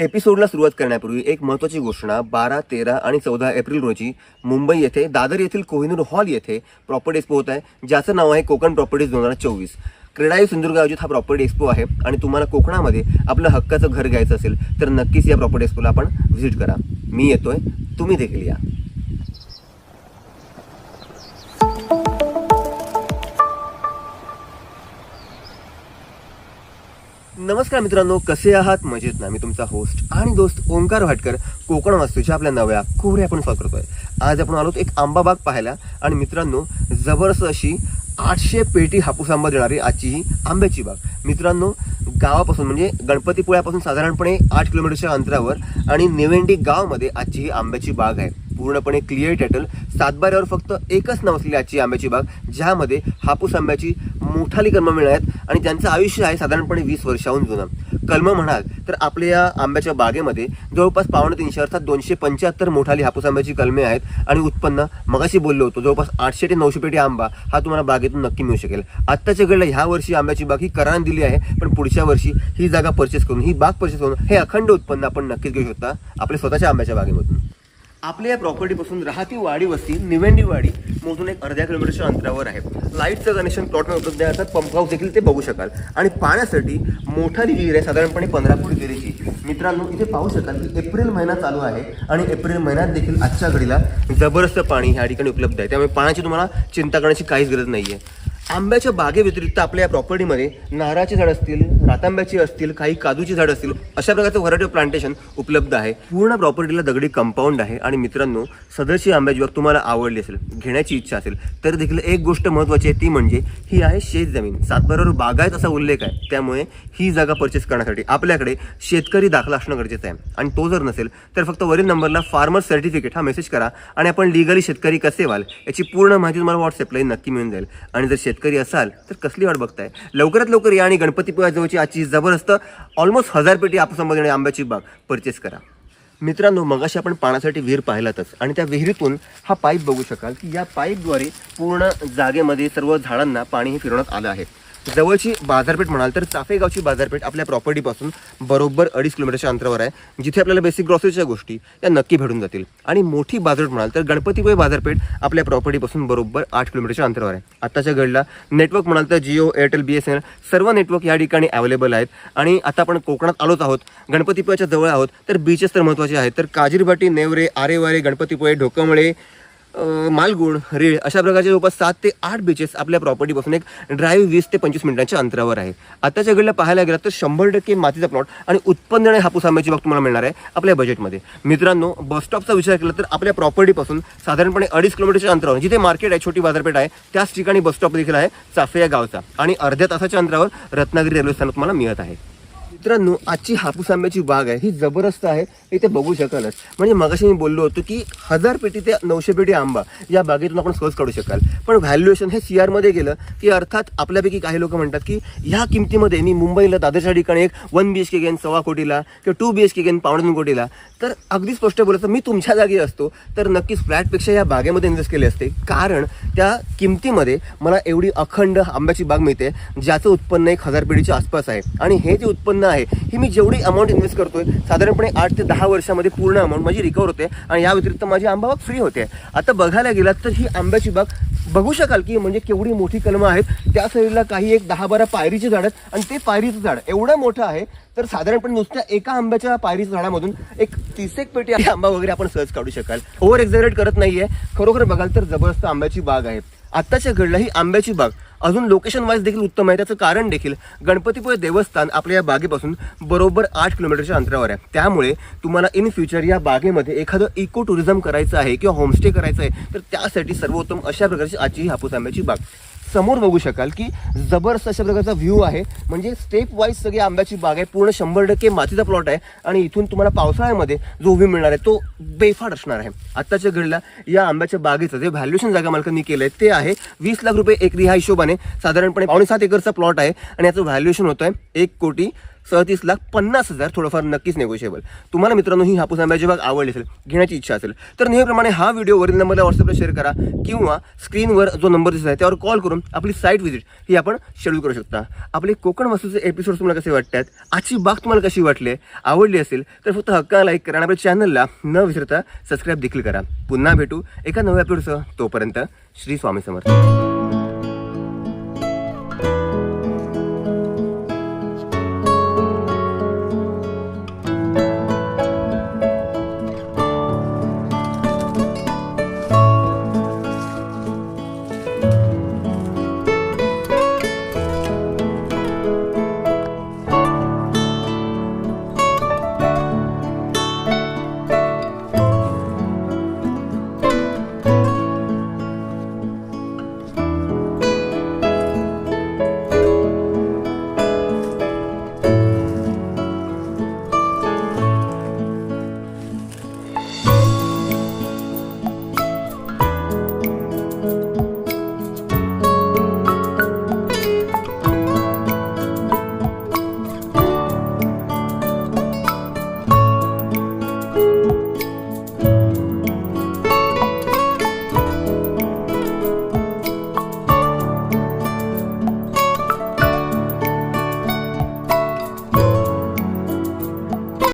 एपिसोडला सुरुवात करण्यापूर्वी एक महत्त्वाची घोषणा बारा तेरा आणि चौदा एप्रिल रोजी मुंबई येथे दादर येथील कोहिनूर हॉल येथे प्रॉपर्टी एक्सपो होत आहे ज्याचं नाव आहे कोकण प्रॉपर्टीज दोन हजार चोवीस. क्रीडायू सिंधुदुर्ग आयोजित हा प्रॉपर्टी एक्सपो आहे आणि तुम्हाला कोकणामध्ये आपलं हक्काचं घर घ्यायचं असेल तर नक्कीच या प्रॉपर्टी एक्सपोला आपण व्हिजिट करा. मी येतोय तुम्ही देखील या. नमस्कार मित्रांनो कसे आहात? मजेत ना? मी तुमचा होस्ट आणि दोस्त ओंकार भाटकर कोकण वास्तूच्या आपल्या नव्या कोरे आपण स्वागत करतोय. आज आपण आलो एक आंबा बाग पाहायला आणि मित्रांनो जबरदस्त अशी आठशे पेटी हापूस आंबा देणारी आजची ही आंब्याची बाग. मित्रांनो गावापासून म्हणजे गणपतीपुळ्यापासून साधारणपणे आठ किलोमीटरच्या अंतरावर आणि नेवेंडी गावामध्ये आजची ही आंब्याची बाग आहे. पूर्णपणे क्लिअर टायटल सातबाऱ्यावर फक्त एकच नाव असलेली आजची आंब्याची बाग ज्यामध्ये हापूस आंब्याची मोठाली कलमं मिळणार आहेत आणि त्यांचं आयुष्य आहे साधारणपणे वीस वर्षाहून जुनं. कलमं म्हणाल तर आपल्या या आंब्याच्या बागेमध्ये जवळपास पावणे तीनशे अर्थात दोनशे पंच्याहत्तर मोठाली हापूस आंब्याची कलमे आहेत आणि उत्पन्न मगाशी बोललो होतो जवळपास आठशे ते नऊशे पेटी आंबा हा तुम्हाला बागेतून नक्की मिळू शकेल. आत्ताच्या घडला ह्या वर्षी आंब्याची बाग ही करान दिली आहे पण पुढच्या वर्षी ही जागा परचेस करून ही बाग परचेस करून हे अखंड उत्पन्न आपण नक्कीच घेऊ शकता आपल्या स्वतःच्या आंब्याच्या बागेमधून. आपल्या या प्रॉपर्टीपासून राहती वाडी वस्ती निवेंडी वाडी मोजून एक अर्ध्या किलोमीटरच्या अंतरावर आहे. लाईटचं कनेक्शन प्लॉटमध्ये उपलब्ध आहे अर्थात पंप हाऊस देखील ते बघू शकाल. आणि पाण्यासाठी मोठा विहीर आहे साधारणपणे पंधरा फूट विहिरीची मित्रांनो इथे पाहू शकाल की एप्रिल महिना चालू आहे आणि एप्रिल महिन्यात देखील आजच्या घडीला जबरदस्त पाणी ह्या ठिकाणी उपलब्ध आहे. त्यामुळे पाण्याची तुम्हाला चिंता करण्याची काहीच गरज नाही आहे आंब्याच्या बागेव्यतिरिक्त आपल्या या प्रॉपर्टीमध्ये नारळाची झाड असतील रातांब्याची असतील काही काजूची झाड असतील अशा प्रकारचं व्हरायटी प्लांटेशन उपलब्ध आहे. पूर्ण प्रॉपर्टीला दगडी कंपाऊंड आहे आणि मित्रांनो सदरची आंब्याची बाग तुम्हाला आवडली असेल घेण्याची इच्छा असेल तर देखील एक गोष्ट महत्त्वाची आहे ती म्हणजे ही आहे शेत जमीन सातबारावर बागायत असा उल्लेख आहे त्यामुळे ही जागा परचेस करण्यासाठी आपल्याकडे शेतकरी दाखला असणं गरजेचं आहे. आणि तो जर नसेल तर फक्त वरील नंबरला फार्मर सर्टिफिकेट हा मेसेज करा आणि आपण लिगली शेतकरी कसे व्हाल याची पूर्ण माहिती तुम्हाला व्हॉट्सअपलाही नक्की मिळून जाईल. आणि जर शेतकरी असाल तर कसली वाट बघताय? लवकरात लवकर या आणि गणपतीपुळ्याजवळची आजची जबरदस्त ऑलमोस्ट हजार पेटी आपूस आंब्याची बाग परचेस करा. मित्रांनो मगाशी आपण पाण्यासाठी विहीर पाहिलातच आणि त्या विहिरीतून हा पाईप बघू शकाल की या पाईपद्वारे पूर्ण जागेमध्ये सर्व झाडांना पाणी हे फिरवण्यात आलं आहे. जवळची बाजारपेठ म्हणाल तर चाफेगावची बाजारपेठ आपल्या प्रॉपर्टीपासून बरोबर अडीच किलोमीटरच्या अंतरावर आहे जिथे आपल्याला बेसिक ग्रॉसरीच्या गोष्टी या नक्की भेटून जातील. आणि मोठी बाजारपेठ म्हणाल तर गणपतीपुळे बाजारपेठ आपल्या प्रॉपर्टीपासून बरोबर आठ किलोमीटरच्या अंतरावर आहे. आत्ताच्या घडला नेटवर्क म्हणाल तर Jio Airtel B S N L सर्व नेटवर्क या ठिकाणी अवेलेबल आहेत. आणि आता आपण कोकणात आलोच आहोत गणपतीपुळ्याच्या जवळ आहोत तर बीचेस तर महत्त्वाचे आहेत. तर काजीरबाटी नेवरे आरेवारे गणपतीपुळे ढोकमळे मालगुण रेळ अशा प्रकारचे जवळपास सात ते आठ बीचेस आपल्या प्रॉपर्टीपासून एक ड्राईव्ह वीस ते पंचवीस मिनिटांच्या अंतरावर आहे. आताच्या घडीला पाहायला गेलं तर शंभर टक्के मातीचा प्लॉट आणि उत्पन्न आणि हापूस आंब्याची बाग तुम्हाला मिळणार आहे आपल्या बजेटमध्ये मित्रांनो बसस्टॉपचा विचार केला तर आपल्या प्रॉपर्टीपासून साधारणपणे अडीच किलोमीटरच्या अंतरावर जिथे मार्केट आहे छोटी बाजारपेठ आहे त्याच ठिकाणी बसस्टॉप देखील आहे चाफे या गावचा. आणि अर्ध्या तासाच्या अंतरावर रत्नागिरी रेल्वे स्थानक तुम्हाला मिळत आहे. मित्रांनो आजची हापूस आंब्याची बाग आहे. ही जबरदस्त आहे. इथे बघू शकालच. म्हणजे मगाशी मी बोललो होतो की हजार पेटी ते नऊशे पेटी आंबा या बागेतून आपण सहज काढू शकाल. पण व्हॅल्युएशन हे सी आरमध्ये गेलं की अर्थात आपल्यापैकी काही लोक म्हणतात की ह्या किमतीमध्ये मी मुंबईला दादरच्या ठिकाणी एक वन बी एच के घेईन सव्वा कोटीला किंवा टू बी एच के घेईन पावणे दोन कोटीला. तर अगदी स्पष्ट बोलायचं मी तुमच्या जागी असतो. तर नक्कीच फ्लॅटपेक्षा या बागेमध्ये इन्व्हेस्ट केले असते. कारण त्या किमतीमध्ये मला एवढी अखंड आंब्याची बाग मिळते ज्याचं उत्पन्न एक हजार पेढीच्या आसपास आहे. आणि हे जे उत्पन्न आहे. ही मी जेवढी अमाऊंट इन्व्हेस्ट करतोय साधारणपणे आठ ते दहा वर्षामध्ये पूर्ण अमाऊंट माझी रिकवर होते आणि या व्यतिरिक्त माझी आंबा बाग फ्री होते. आता बघायला गेलात तर ही आंब्याची बाग बघू शकाल की म्हणजे केवढी मोठी कलमं आहेत. त्या साईडला काही एक दहा बारा पायरीची झाड आहेत आणि ते पायरीचं झाड एवढं मोठं आहे तर साधारणपणे नुसत्या एका आंब्याच्या पायरीच्या झाडामधून एक तीस एक पेटी आंबा वगैरे आपण सहज काढू शकाल. ओव्हर एक्झॅरेट करत नाहीये. खरोखर बघाल तर जबरदस्त आंब्याची बाग आहे. आत्ताच्या घडला ही आंब्याची बाग अजून लोकेशन वाईज देखील उत्तम आहे. त्याचं कारण देखील गणपतीपुळे देवस्थान आपल्या या बागेपासून बरोबर आठ किलोमीटरच्या अंतरावर आहे. त्यामुळे तुम्हाला इन फ्युचर या बागेमध्ये एखादं इको टुरिझम करायचं आहे किंवा होमस्टे करायचं आहे तर त्यासाठी सर्वोत्तम अशा प्रकारची आजची हापूस आंब्याची बाग. समोर बघू शकाल की जबरदस्त अशा प्रकारचा व्ह्यू आहे. म्हणजे स्टेप वाईज सगळी आंब्याची बाग आहे. पूर्ण शंभर टक्के मातीचा प्लॉट आहे. आणि इथून तुम्हाला पावसाळ्यामध्ये जो व्ह्यू मिळणार आहे तो बेफाट असणार आहे. आत्ताच्या घडीला या आंब्याच्या बागेचं जे व्हॅल्युएशन जागा मालकांनी केलं आहे ते आहे वीस लाख रुपये एकरी ह्या हिशोबाने. साधारणपणे पावणे सात एकरचा प्लॉट आहे. आणि याचं व्हॅल्युएशन होतं आहे एक कोटी सदतीस लाख पन्नास हजार थोडंफार नक्कीच नेगोशिएबल तुम्हाला मित्रांनो ही हापूस आंब्याची बाग आवडली असेल घेण्याची इच्छा असेल तर नेहमीप्रमाणे हा व्हिडिओ वरील नंबरला व्हॉट्सअपला शेअर करा किंवा स्क्रीनवर जो नंबर दिसत आहे त्यावर कॉल करून आपली साईट व्हिजिट ही आपण शेड्यूल करू शकता. आपले कोकण वस्तूचे एपिसोड तुम्हाला कसे वाटतात आजची बाग तुम्हाला कशी वाटली आवडली असेल तर फक्त हक्का लाईक करा आणि आपल्या चॅनलला न विसरता सबस्क्राईब देखील करा. पुन्हा भेटू एका नव्या एपिसोडसह तोपर्यंत श्री स्वामी समर्थ.